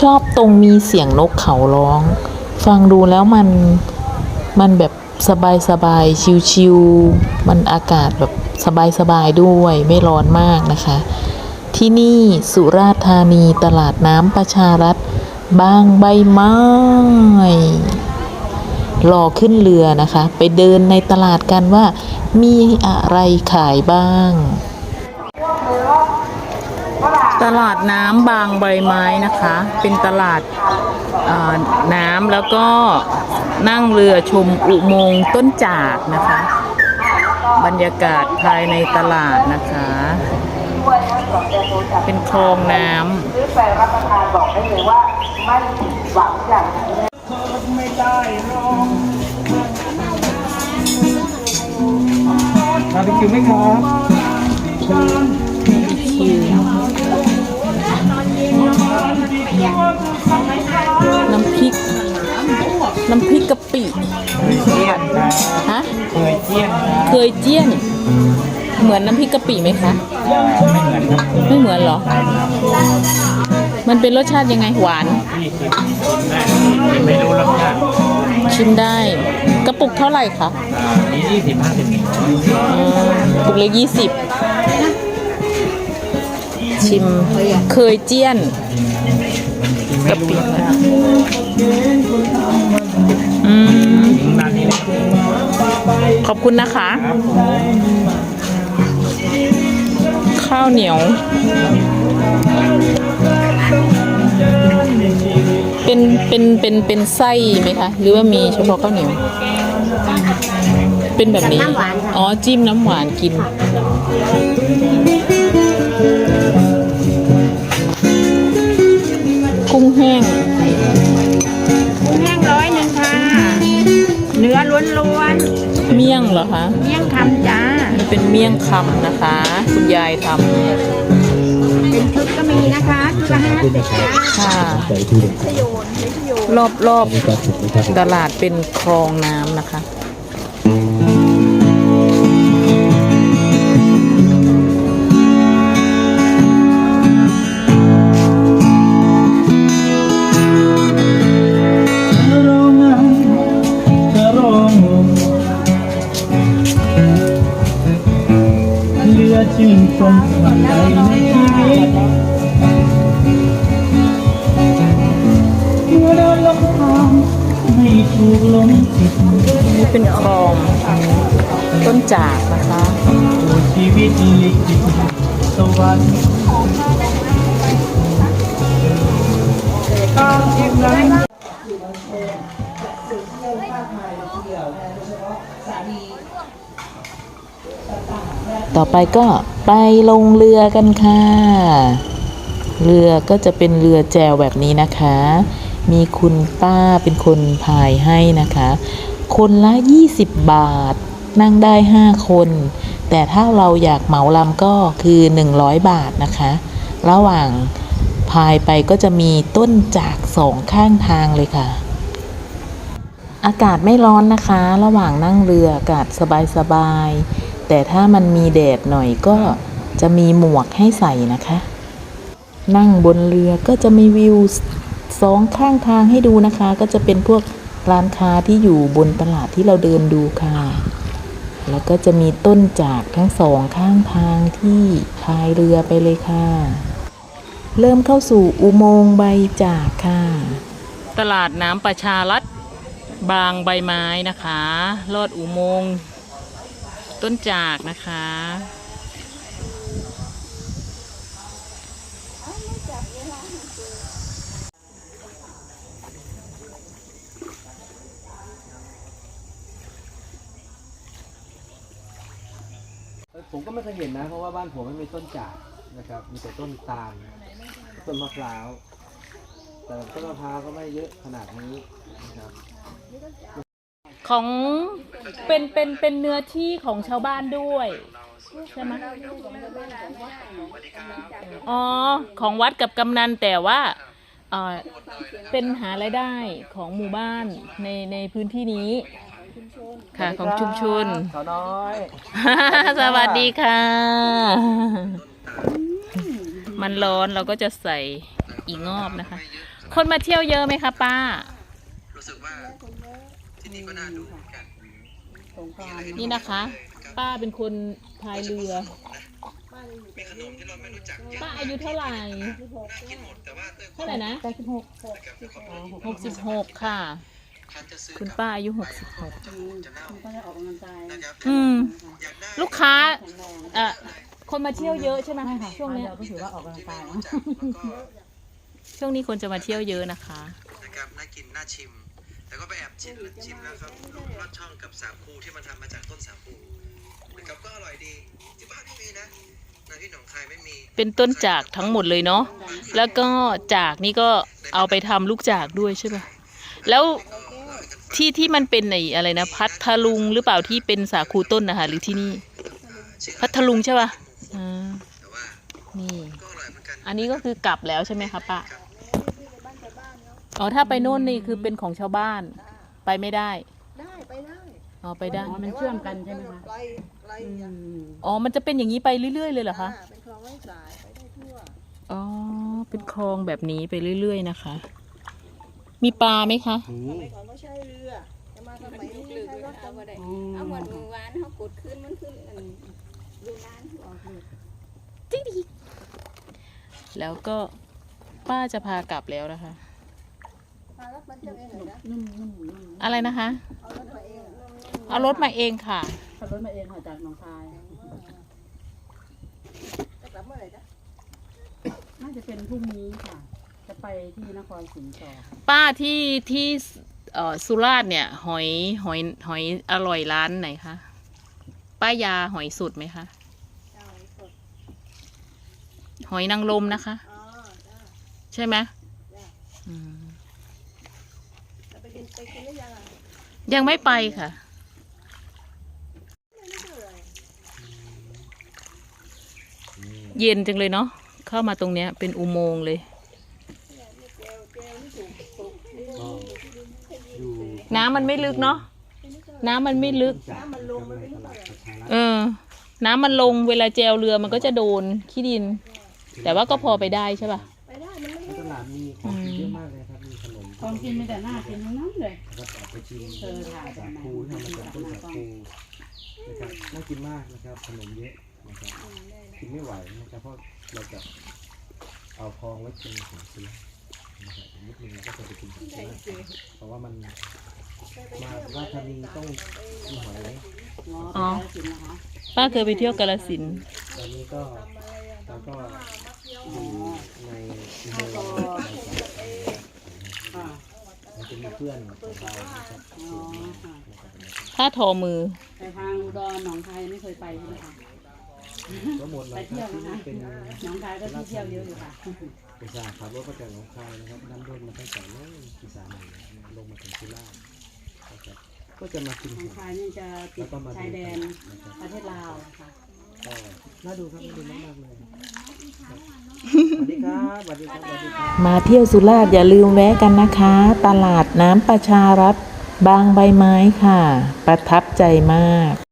ชอบตรงมีเสียงนกเขาร้อง ฟังดูแล้วมันมันแบบสบายสบายชิวชิวๆมันอากาศแบบสบายสบายด้วยไม่ร้อนมากนะคะ ที่นี่สุราษฎร์ธานีตลาดน้ำประชารัฐบางใบไม้รอขึ้นเรือนะคะ ไปเดินในตลาดกันว่ามีอะไรขายบ้าง ตลาดน้ำบางใบไม้นะคะ เป็นตลาดน้ำแล้วก็นั่งเรือชมอุโมงค์ต้นจากนะคะ บรรยากาศภายในตลาดนะคะ เป็นคลองน้ำซื้อไปรับประทานบอกได้เลยว่าไม่หวังอย่างแน่นอนบาร์บีคิวไหมครับ ปิเคยเจียนครับฮะเคยเจียนครับเคยเจี้ยน เหมือนน้ำพริกกะปิไหมคะไม่เหมือนครับไม่เหมือนเหรอ มันเป็นรสชาติยังไงหวาน พี่ชิมชิมได้ชิมไม่รู้รสชาติชิมได้ กระปุกเท่าไหร่คะอ่ามียี่สิบห้าสิบอืมกระปุกเล็กยี่สิบชิมเคยเจี้ยนชิมไม่รู้รสชาติ อืมถึงร้านนี้เลยขอบคุณนะคะ ครับข้าวเหนียว เป็นเป็นเป็นเป็นไส้ไหมคะ หรือว่ามีเฉพาะข้าวเหนียว เป็นแบบนี้อ๋อ จิ้มน้ำหวานกิน กุ้งแห้ง เมี่ยงเหรอคะๆเมี่ยงคำจ้ามันเป็นเมี่ยงคำนะคะ คุณยายทเป็นชุดก็มีนะคะชุดละห้าสิบจ้าำค่ะรอบรอบตลาดเป็นคลองน้ำนะคะ ชื่นชมสันใดในชีวิตเมื่อเดินลงทางไม่ถูกลมจิตนี่เป็นคลองต้นจากนะคะชีวิตลิขิตสวรรค์ ต่อไปก็ไปลงเรือกันค่ะ เรือก็จะเป็นเรือแจวแบบนี้นะคะ มีคุณป้าเป็นคนพายให้นะคะ คนละ 20 บาท นั่งได้ 5 คน แต่ถ้าเราอยากเหมาลำก็คือ 100 บาทนะคะ ระหว่างพายไปก็จะมีต้นจากสองข้างทางเลยค่ะ อากาศไม่ร้อนนะคะ ระหว่างนั่งเรืออากาศสบายๆ แต่ถ้ามันมีแดดหน่อยก็จะมีหมวกให้ใส่นะคะ นั่งบนเรือก็จะมีวิวสองข้างทางให้ดูนะคะ ก็จะเป็นพวกร้านค้าที่อยู่บนตลาดที่เราเดินดูค่ะ แล้วก็จะมีต้นจากทั้งสองข้างทางที่พายเรือไปเลยค่ะ เริ่มเข้าสู่อุโมงค์ใบจากค่ะ ตลาดน้ำประชารัฐบางใบไม้นะคะ ลอดอุโมงค์ ต้นจากนะคะ ผมก็ไม่เคยเห็นนะ เพราะว่าบ้านผมไม่มีต้นจากนะครับ มีแต่ต้นตาลต้นมะพร้าว แต่ต้นมะพร้าวก็ไม่เยอะขนาดนี้นะครับ ของเป็นเป็นเป็นเนื้อที่ของชาวบ้านด้วย ใช่ไหมอ๋อ ของวัดกับกำนันแต่ว่าเอ่อเป็นหารายได้ของหมู่บ้านในในพื้นที่นี้ ค่ะของชุมชนสาวน้อย สวัสดีค่ะ มันร้อนเราก็จะใส่อีงอบนะคะ คนมาเที่ยวเยอะไหมคะป้า รู้สึกว่า ที่นี่ก็น่าดูเหมือนกันนี่นะคะ ป้าเป็นคนพายเรือ มีขนมที่เราไม่รู้จักเยอะป้าอายุเท่าไหร่น่ากินหมดแต่ว่าด้วยเท่าไหร่นะนะครับด้วยความหกสิบหกค่ะ ฉันจะซื้อคุณป้าอายุหกสิบหก จะจะเน่าก็จะออกกำลังกายนะครับอืม อยากได้ลูกค้าเอ่อ คนมาเที่ยวเยอะใช่ไหมช่วงเนี้ยเราก็ถือว่าออกกำลังกายรู้จักแล้วก็ช่วงนี้คนจะมาเที่ยวเยอะนะคะ นะครับน่ากินน่าชิม แล้วก็ไปแอบชิมชิมแล้วครับลูกลอดช่องกับสาคูที่มันทำมาจากต้นสาคูนะครับก็อร่อยดีที่บ้านไม่มีนะนะที่หนองคายไม่มีเป็นต้นจากทั้งหมดเลยเนาะแล้วก็จากนี่ก็เอาไปทำลูกจากด้วยใช่ป่ะแล้วที่ที่มันเป็นในอะไรนะ พัทลุงหรือเปล่าที่เป็นสาคูต้นนะคะหรือที่นี่ พัทลุงใช่ป่ะอ่าแต่ว่านี่ก็อร่อยเหมือนกันอันนี้ก็คือกลับแล้วใช่ไหมคะป้า อ๋อถ้าไปโน่นนี่คือเป็นของชาวบ้านไปไม่ได้ได้ไปได้อ๋อไปได้ อ๋อมันเชื่อมกันใช่ไหมคะไกลไกลอย่างอ๋อมันจะเป็นอย่างนี้ไปเรื่อยๆเลยเหรอคะอ่าเป็นคลองไร้สายไปได้ทั่วอ๋อเป็นคลองแบบนี้ไปเรื่อยๆนะคะ มีปลาไหมคะ สมัยก่อนก็ใช้เรือจะมาสมัยนี้ใช้รถกระบะเอาเหมือนมือวานเขากดขึ้นมันขึ้นอันดูร้านออกเลยแล้วก็ป้าจะพากลับแล้วนะคะ องเหรอนะนุ่มนุ่มนุ่มอะไรนะคะเอารถมาเองเหรอเอารถมาเองค่ะ ขับรถมาเองค่ะจากหนองคาย จะกลับเมื่อไหร่จ๊ะน่าจะเป็นพรุ่งนี้ค่ะ จะไปที่นครศรีต่อป้าที่ที่เอ่อสุราษฎร์เนี่ย หอยหอยหอยอร่อยร้านไหนคะ ป้ายาหอยสุดไหมคะ เอาไว้สดหอยนางรมนะคะ อ๋อจ้าใช่ไหมจ้าอืมจะไป กินไปกินหรือยังอะยังไม่ไปค่ะ ไม่เท่าไหร่เย็นจังเลยเนาะเข้ามาตรงเนี้ยเป็นอุโมงค์เลย อยู่น้ำมันไม่ลึกเนาะน้ำมันไม่ลึกน้ำมันลงมันไม่รู้เท่าไหร่เออ น้ำมันลงเวลาแจวเรือมันก็จะโดนขี้ดิน แต่ว่าก็พอไปได้ใช่ป่ะ ขนมของกินมีแต่หน้ากินทั้งนั้นเลยนะครับออกไปชิมเธอถ่ายไปสาไหนคูที่ทำมาจากต้นสาคูนะครับน่ากินมากนะครับขนมเยอะนะครับกินไม่ไหวนะครับเพราะเราจะเอาพองไว้กินของซื้อนะครับนิดนึงก็จะไปกินของซื้อเพราะว่ามันมาราชธานีต้องมีหอยง้ออ๋อไปกินนะคะป้าเคยไปเที่ยวกาลสินธุ์ตอนนี้ก็เราก็อยู่ในอุโมงค์ค่ะ มันจะมีเพื่อนของเรานะครับอ๋อค่ะผ้าทอมือไปทางอุดรหนองคายไม่เคยไปใช่ไหมคะก็หมดไปแล้วคเที่รัยวบที่นะนี่คะเป็นหนองคายก็ที่เที่ยวเยอะอยู่ค่ะอุตสาห์ขับรถมาจากหนองคายนะครับน้ำด้นมาตั้งแต่โน้นที่สามลงมาถึงสุราษฎร์นะครับก็จะมากินหนองเห็ดคายนี่จะติแล้ดวก็มาชายแดนนะครับ ประเทศลาวค่ะก็ น่าดูครับน่าดูมากๆเลยสวัสดีครับสวัสดีครับสวัสดีครับมาเที่ยวสุราษฎร์อย่าลืมแวะกันนะคะ ตลาดน้ำประชารัฐบางใบไม้ค่ะ ประทับใจมาก